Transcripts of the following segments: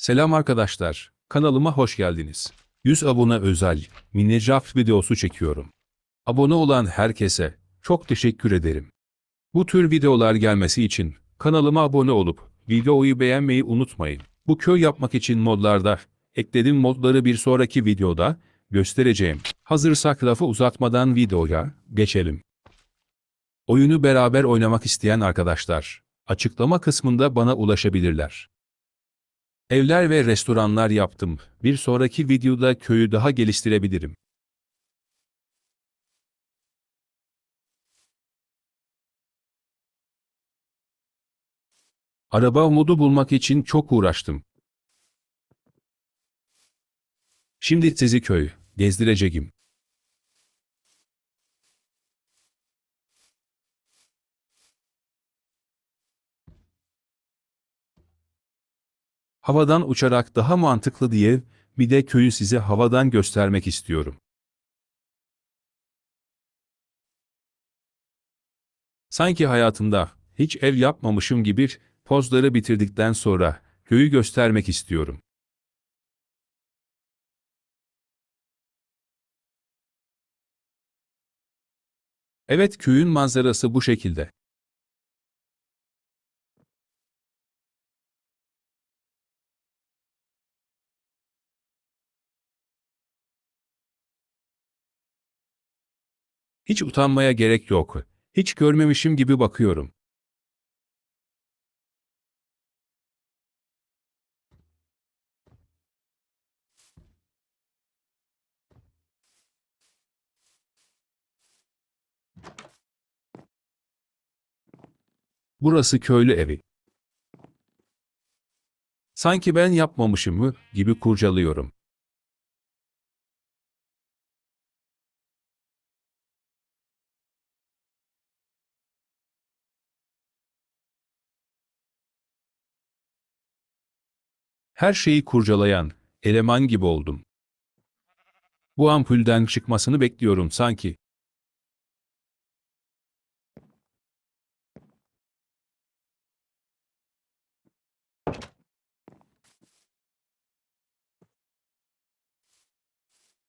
Selam arkadaşlar, kanalıma hoş geldiniz. 100 abone özel Minecraft videosu çekiyorum. Abone olan herkese çok teşekkür ederim. Bu tür videolar gelmesi için kanalıma abone olup videoyu beğenmeyi unutmayın. Bu köy yapmak için modlarda eklediğim modları bir sonraki videoda göstereceğim. Hazırsak lafı uzatmadan videoya geçelim. Oyunu beraber oynamak isteyen arkadaşlar, açıklama kısmında bana ulaşabilirler. Evler ve restoranlar yaptım. Bir sonraki videoda köyü daha geliştirebilirim. Araba modu bulmak için çok uğraştım. Şimdi sizi köy gezdireceğim. Havadan uçarak daha mantıklı diye bir de köyü size havadan göstermek istiyorum. Sanki hayatımda hiç ev yapmamışım gibi pozları bitirdikten sonra köyü göstermek istiyorum. Evet köyün manzarası bu şekilde. Hiç utanmaya gerek yok. Hiç görmemişim gibi bakıyorum. Burası köylü evi. Sanki ben yapmamışım mı gibi kurcalıyorum. Her şeyi kurcalayan eleman gibi oldum. Bu ampulden çıkmasını bekliyorum sanki.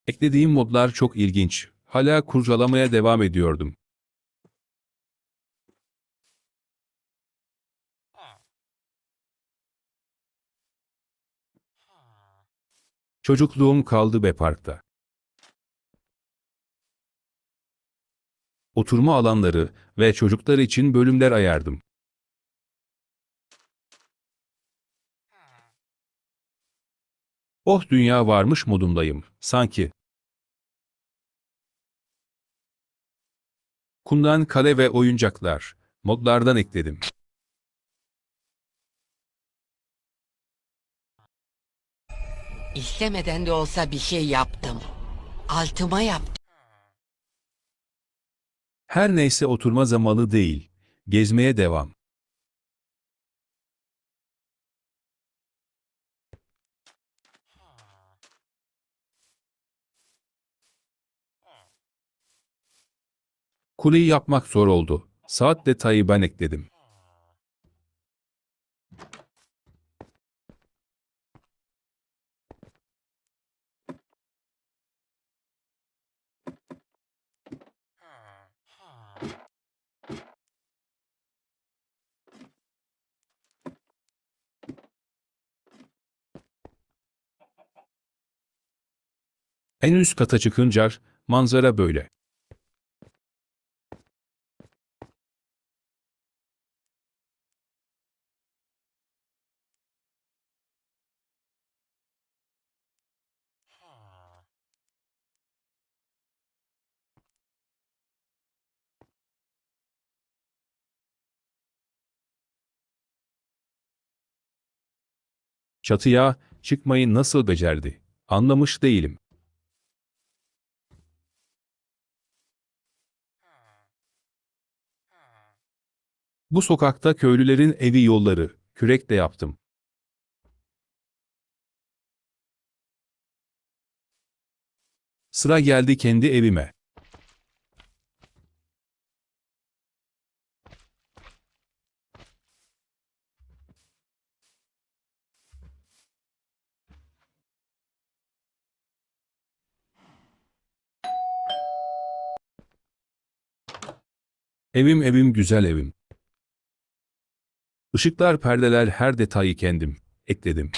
Eklediğim modlar çok ilginç. Hala kurcalamaya devam ediyordum. Çocukluğum kaldı be parkta. Oturma alanları ve çocuklar için bölümler ayardım. Oh dünya varmış modundayım, sanki. Kumdan kale ve oyuncaklar, modlardan ekledim. İstemeden de olsa bir şey yaptım. Altıma yaptım. Her neyse oturma zamanı değil, gezmeye devam. Kuleyi yapmak zor oldu. Saat detayı ben ekledim. En üst kata çıkınca manzara böyle. Çatıya çıkmayı nasıl becerdi? Anlamış değilim. Bu sokakta köylülerin evi yolları, kürek de yaptım. Sıra geldi kendi evime. Evim evim güzel evim. Işıklar, perdeler, her detayı kendim ekledim.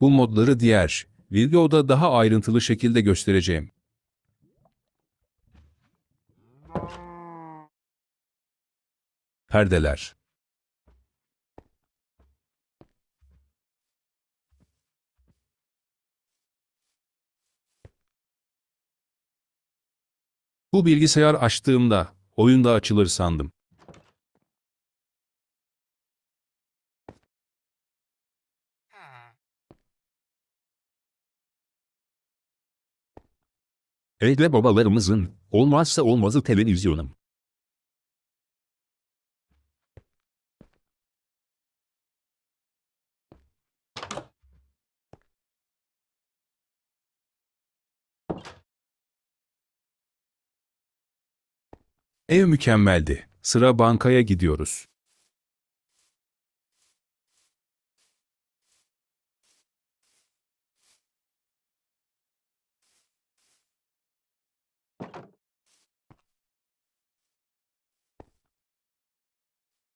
Bu modları diğer videoda daha ayrıntılı şekilde göstereceğim. Perdeler Bu bilgisayar açtığımda oyunda açılır sandım. Evde babalarımızın olmazsa olmazı televizyonum. Ev mükemmeldi. Sıra bankaya gidiyoruz.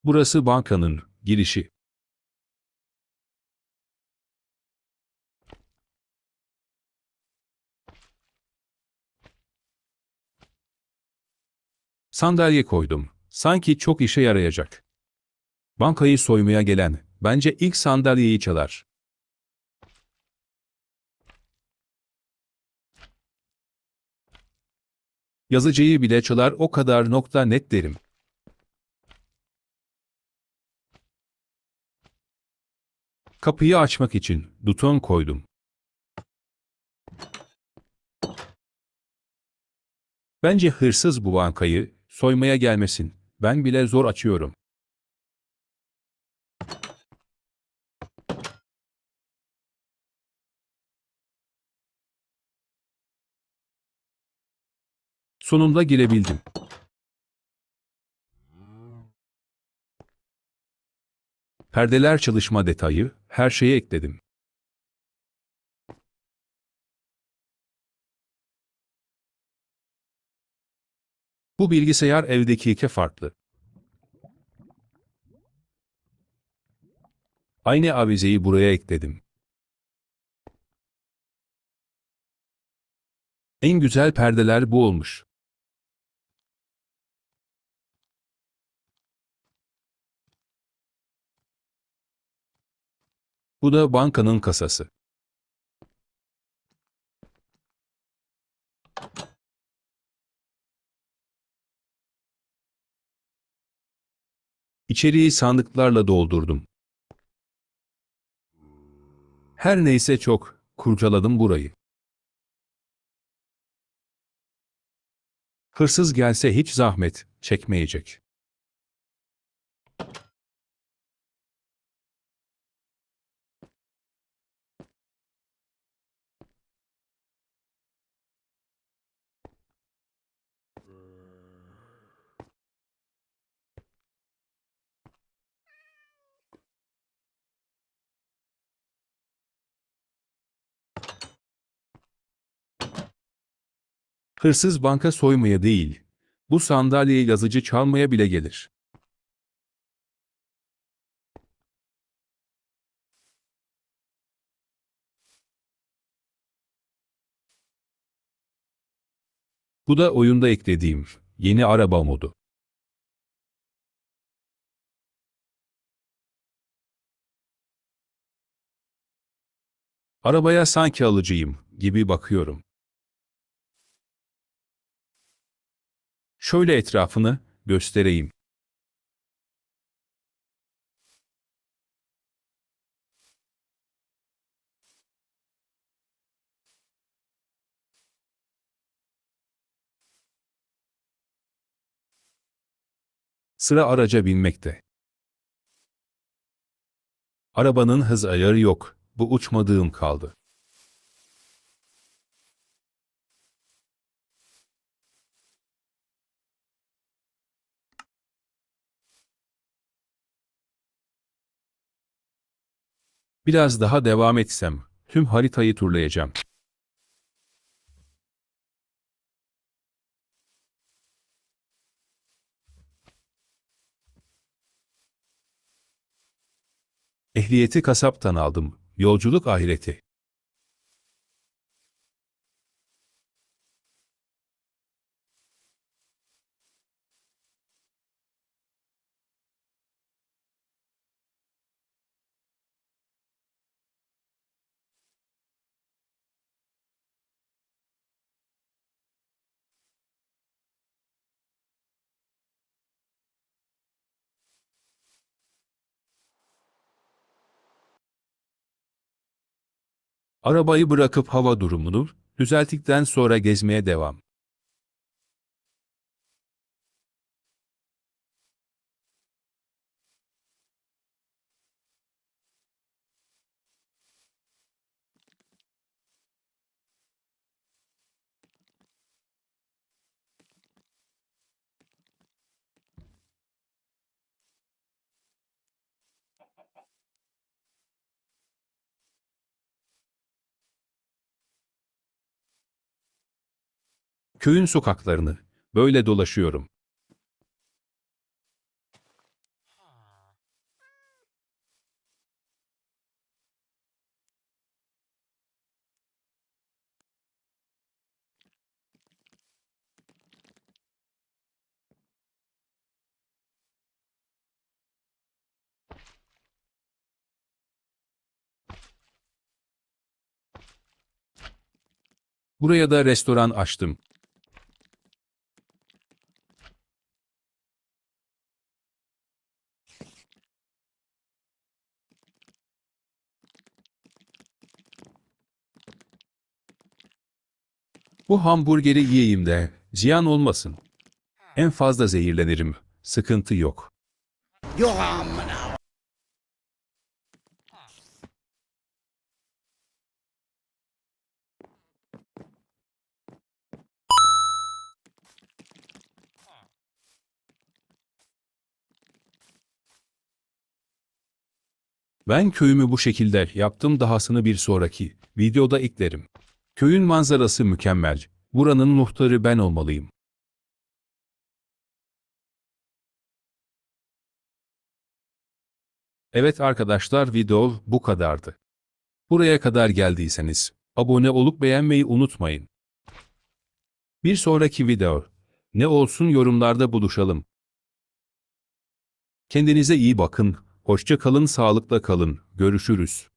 Burası bankanın girişi. Sandalye koydum. Sanki çok işe yarayacak. Bankayı soymaya gelen bence ilk sandalyeyi çalar. Yazıcıyı bile çalar o kadar nokta net derim. Kapıyı açmak için buton koydum. Bence hırsız bu bankayı soymaya gelmesin. Ben bile zor açıyorum. Sonunda girebildim. Perdeler çalışma detayı, her şeyi ekledim. Bu bilgisayar evdeki iki farklı. Aynı avizeyi buraya ekledim. En güzel perdeler bu olmuş. Bu da bankanın kasası. İçeriği sandıklarla doldurdum. Her neyse çok kurcaladım burayı. Hırsız gelse hiç zahmet çekmeyecek. Hırsız banka soymaya değil, bu sandalyeyi yazıcı çalmaya bile gelir. Bu da oyunda eklediğim yeni araba modu. Arabaya sanki alıcıyım gibi bakıyorum. Şöyle etrafını göstereyim. Sıra araca binmekte. Arabanın hız ayarı yok. Bu uçmadığım kaldı. Biraz daha devam etsem, tüm haritayı turlayacağım. Ehliyeti kasaptan aldım, yolculuk ahireti. Arabayı bırakıp hava durumunu düzelttikten sonra gezmeye devam. Köyün sokaklarını böyle dolaşıyorum. Buraya da restoran açtım. Bu hamburgeri yiyeyim de ziyan olmasın. En fazla zehirlenirim. Sıkıntı yok. Ben köyümü bu şekilde yaptım dahasını bir sonraki videoda eklerim. Köyün manzarası mükemmel. Buranın muhtarı ben olmalıyım. Evet arkadaşlar video bu kadardı. Buraya kadar geldiyseniz abone olup beğenmeyi unutmayın. Bir sonraki video ne olsun yorumlarda buluşalım. Kendinize iyi bakın, hoşça kalın, sağlıkla kalın, görüşürüz.